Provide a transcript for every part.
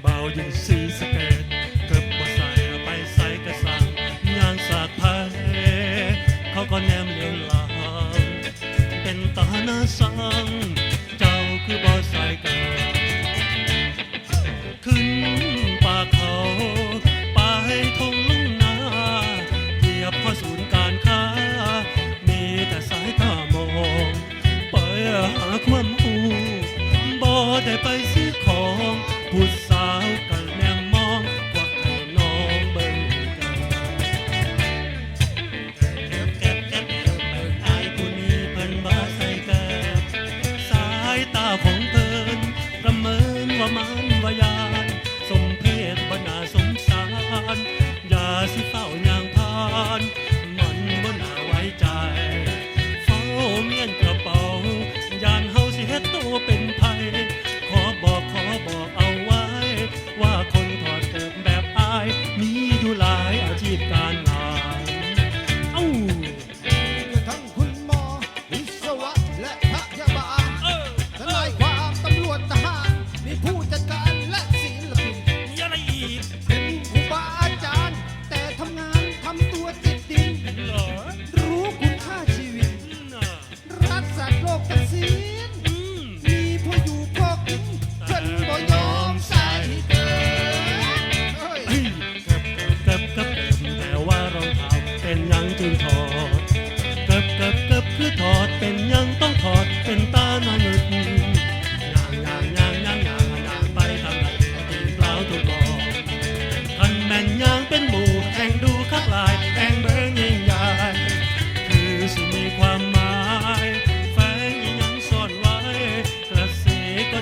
เบายิ่สีสเกตเก็บมาใส่ไปใส่กระสังงานสากพายเขาก็แนมเหลียวหลังเป็นตาหน้าสัง เจ้าคือบ่ใส่กาขึ้นป่าเขาไปทงลุงนาเทียบพอศูนย์การค้า มีแต่สายตามอง ไปหาความหูบ่ได้ไปซื้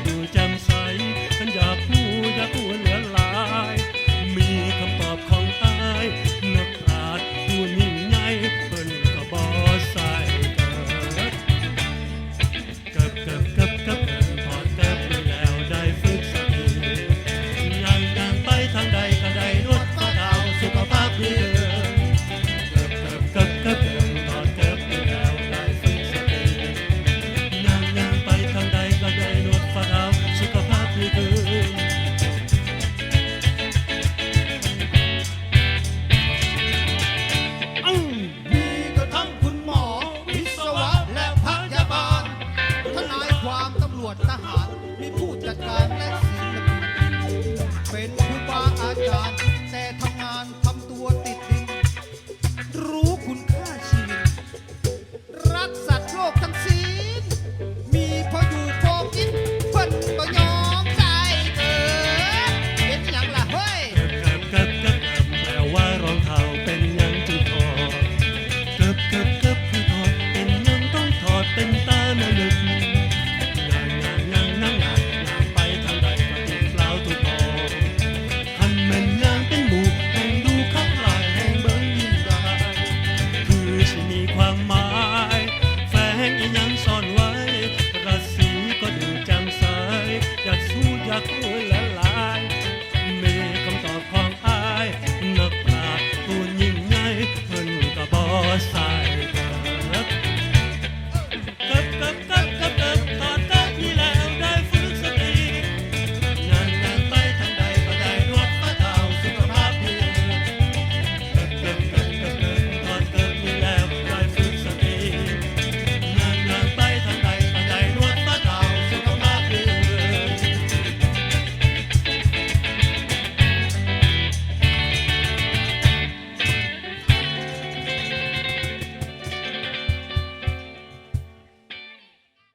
do